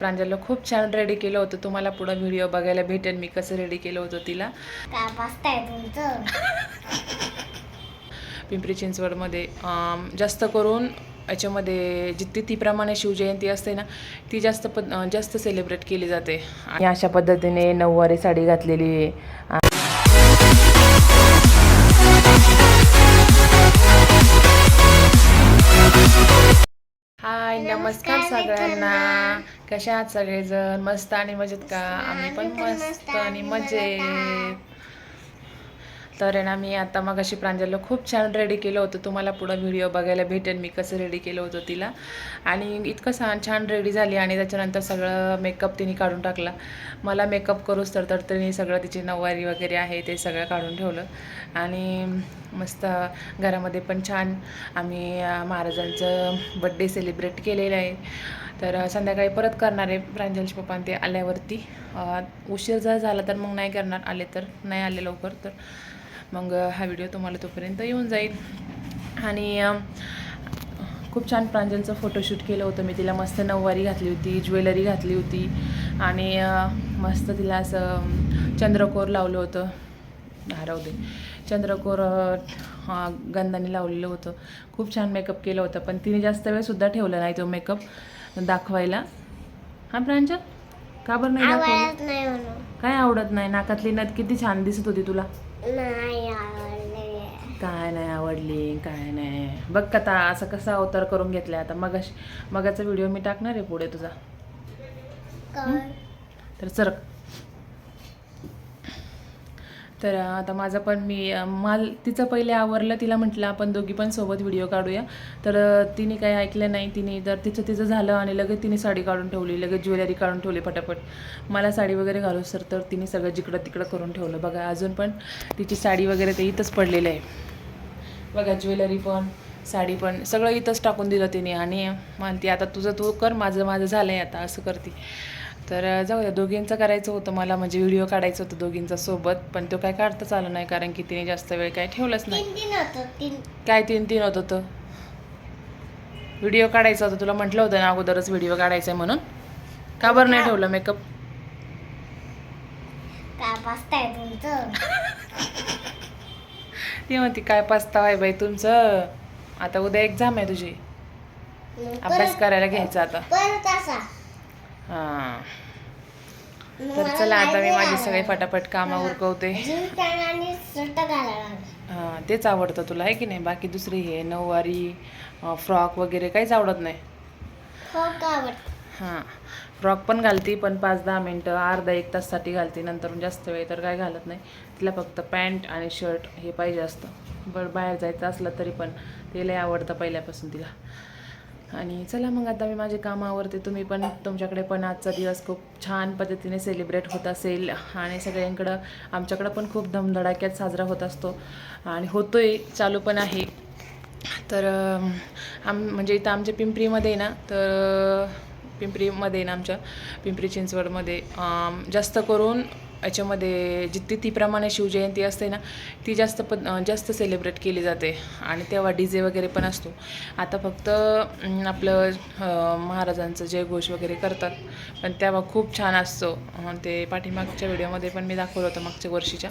प्रांजलला खूप छान रेडी केलं होतं. तुम्हाला पुढं व्हिडिओ बघायला भेटेल मी कसं रेडी केलं होतं तिला. पिंपरी चिंचवडमध्ये जास्त करून याच्यामध्ये जी तिथीप्रमाणे शिवजयंती असते ना ती जास्त पद जास्त सेलिब्रेट केली जाते. आणि अशा पद्धतीने नऊवारी साडी घातलेली आहे. नमस्कार सगळ्यांना. कशा आहात सगळेजण? मस्त आणि मजेत का? आम्ही पण मस्त आणि मजेत. तर आहे ना मी आता मग अशी प्रांजलला खूप छान रेडी केलं होतं. तुम्हाला पुढं व्हिडिओ बघायला भेटेल मी कसं रेडी केलं होतं तिला. आणि इतकं छान छान रेडी झाली आणि त्याच्यानंतर सगळं मेकअप तिने काढून टाकला. मला मेकअप करूच तर तर तिने सगळं तिची नऊवारी वगैरे आहे ते सगळं काढून ठेवलं. आणि मस्त घरामध्ये पण छान आम्ही महाराजांचं बड्डे सेलिब्रेट केलेलं आहे. तर संध्याकाळी परत करणार आहे प्रांजलचे पप्पा ते आल्यावरती. उशीर जर झाला तर मग नाही करणार. आले तर नाही आले लवकर तर. मग हा व्हिडिओ तुम्हाला तोपर्यंत येऊन जाईल. आणि खूप छान प्रांजलचं फोटोशूट केलं होतं मी. तिला मस्त नऊवारी घातली होती ज्वेलरी घातली होती. आणि मस्त तिला असं चंद्रकोर लावलं होतं. दे. चंद्रकोर हा, गंधाने लावलेलं होतं. खूप छान मेकअप केलं होतं. पण तिने जास्त वेळसुद्धा ठेवला नाही तो मेकअप दाखवायला. हां प्रांजल? का बरं नाही काय आवडत नाही? नाकातली नथ किती छान दिसत होती तुला. नाही आवडले. काय नाही आवडली काय नाही. बघ कथा असं कसा अवतार करून घेतला आता मग मगाचा व्हिडिओ मी टाकणार आहे पुढे तुझा. तर सरक तर आता माझं पण मी माल तिचं पहिले आवरलं तिला म्हटलं आपण दोघी पण सोबत व्हिडिओ काढूया. तर तिने काही ऐकलं नाही तिने तर तिचं तिचं झालं आणि लगेच तिने साडी काढून ठेवली लगेच ज्वेलरी काढून ठेवली पटापट. मला साडी वगैरे घालू सर तर तिने सगळं जिकडं तिकडं करून ठेवलं. बघा अजून पण तिची साडी वगैरे ते इथंच पडलेलं आहे. बघा ज्वेलरी पण साडी पण सगळं इथंच टाकून दिलं तिने. आणि म्हणते आता तुझं तू कर माझं माझं झालं आहे आता असं करते. तर जाऊ द्या दोघींचं करायचं होतं मला म्हणजे व्हिडिओ काढायचं होतं दोघींचा सोबत पण तो काय काढताच आलं नाही कारण की तिने जास्त वेळ काय ठेवलंच नाही. तीन तीन होतं तीन. काय तीन तीन होत होतं? व्हिडिओ काढायचा होता तुला म्हटलं होतं ना अगोदरच व्हिडिओ काढायचा आहे म्हणून? का बरं नाही ठेवलं मेकअप ती म्हणते काय पस्ताव आहे बाई तुमचं? आता उद्या एक्झाम आहे तुझी. अभ्यास करायला घ्यायचा आता. हां. तर चला आता मी माझी सगळी फटाफट कामं उरकवते. हां तेच आवडतं तुला आहे की नाही? बाकी दुसरी हे नऊवारी फ्रॉक वगैरे काहीच आवडत नाही? हां. फ्रॉक पण घालती पण पाच दहा मिनटं अर्धा एक ताससाठी घालते नंतर जास्त वेळ तर काय घालत नाही. तिला फक्त पॅन्ट आणि शर्ट हे पाहिजे असतं. बरं बाहेर जायचं असलं तरी पण ते लय आवडतं पहिल्यापासून तिला. आणि चला मग आता मी माझे काम आवरते तुम्ही पण तुमच्याकडे पण आजचा दिवस खूप छान पद्धतीने सेलिब्रेट होत असेल. आणि सगळ्यांकडं आमच्याकडं पण खूप धमधडाक्यात साजरा होत असतो. आणि होतोय चालू पण आहे. तर आम म्हणजे इथं आमच्या पिंपरीमध्ये ना तर पिंपरीमध्ये ना आमच्या पिंपरी चिंचवडमध्ये जास्त करून याच्यामध्ये जी तिथीप्रमाणे शिवजयंती असते ना ती जास्त पद जास्त सेलिब्रेट केली जाते. आणि तेव्हा डी जे वगैरे पण असतो. आता फक्त आपलं महाराजांचं जयघोष वगैरे करतात. पण तेव्हा खूप छान असतो. ते पाठीमागच्या व्हिडिओमध्ये पण मी दाखवलं होतं मागच्या वर्षीच्या.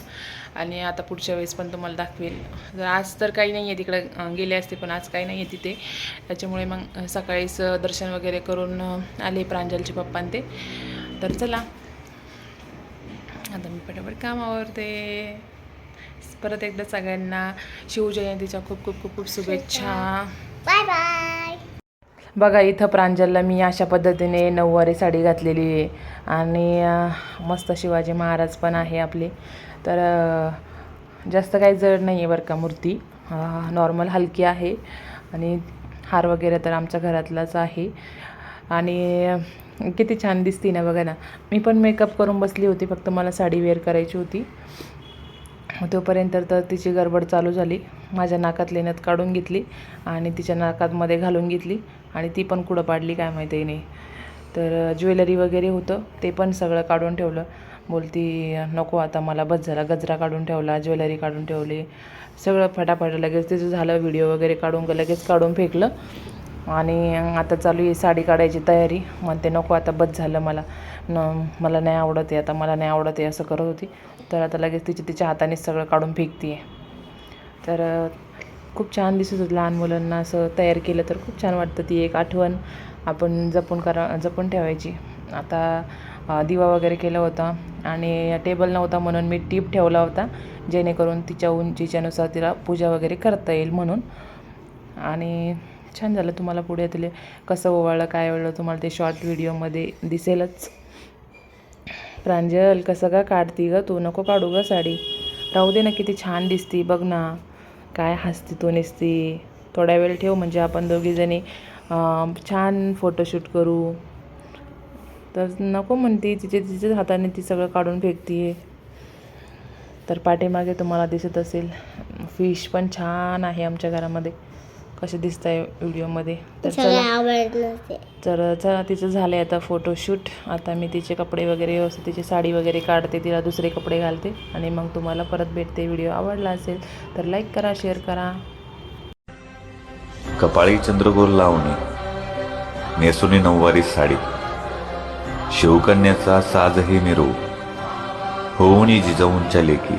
आणि आता पुढच्या वेळेस पण तुम्हाला दाखवेल. तर आज तर काही नाही आहे तिकडे गेले असते पण आज काही नाही आहे तिथे. त्याच्यामुळे मग सकाळीच दर्शन वगैरे करून आले प्रांजलचे पप्पां ते तर चला आता मी पटापट कामावरते परत एकदा सगळ्यांना शिवजयंतीच्या खूप खूप खूप खूप शुभेच्छा. Bye bye. बघा इथं प्रांजलला मी अशा पद्धतीने नऊवारी साडी घातलेली आहे. आणि मस्त शिवाजी महाराज पण आहे आपले. तर जास्त काही जड नाही आहे बरं का मूर्ती. नॉर्मल हलकी आहे. आणि हार वगैरे तर आमच्या घरातलाच आहे. आणि किती छान दिसती ना बघा ना. मी पण मेकअप करून बसली होती फक्त मला साडी वेअर करायची होती. तोपर्यंत तर तिची गडबड चालू झाली. माझ्या नाकातली नथ काढून घेतली आणि तिच्या नाकातमध्ये घालून घेतली आणि ती पण कुठं पाडली काय माहिती नाही. तर ज्वेलरी वगैरे होतं ते पण सगळं काढून ठेवलं. बोलती नको आता मला बस झाला गजरा काढून ठेवला ज्वेलरी काढून ठेवली. सगळं फटाफट लगेच तिचं झालं व्हिडिओ वगैरे काढून लगेच काढून फेकलं. आणि आता चालू आहे साडी काढायची तयारी. म्हणते नको आता बस झालं मला. न मला नाही आवडत आहे आता मला नाही आवडत आहे असं करत होती. तर आता लगेच तिची तिच्या हातानेच सगळं काढून फेकते आहे तर खूप छान दिसत होतं लहान मुलांना असं तयार केलं तर खूप छान वाटतं. ती एक आठवण आपण जपून करा जपून ठेवायची. आता दिवा वगैरे केला होता आणि टेबल नव्हता म्हणून मी टीप ठेवला होता जेणेकरून तिच्या उंचीच्यानुसार तिला पूजा वगैरे करता येईल म्हणून. आणि छान झालं तुम्हाला पुढे तिले कसं ओवाळलं काय ओळलं तुम्हाला ते शॉर्ट व्हिडिओमध्ये दिसेलच. प्रांजल कसं का काढती ग तू? नको काढू ग साडी. राहू दे ना किती छान दिसती बघ ना. काय हसती तू नेसती. थोड्या वेळ ठेव म्हणजे आपण दोघीजणी छान फोटोशूट करू. तर नको म्हणती तिचे तिच्याच हाताने ती सगळं काढून फेकते तर पाठीमागे तुम्हाला दिसत असेल. फिश पण छान आहे आमच्या घरामध्ये. कसे दिसत आहे व्हिडिओमध्ये? तर चला. आवडत नसते तर चला तिचं झालं आहे आता फोटोशूट आता मी तिचे कपडे वगैरे व्यवस्थित तिची साडी वगैरे काढते तिला दुसरे कपडे घालते. आणि मग तुम्हाला परत भेटते व्हिडिओ आवडला असेल तर लाईक करा शेअर करा. कपाळी चंद्रकोर लावणी नेसुनी नऊवारी साडी शिवकन्याचा साजही निरोप होऊनी जिजाऊंच्या लेकी.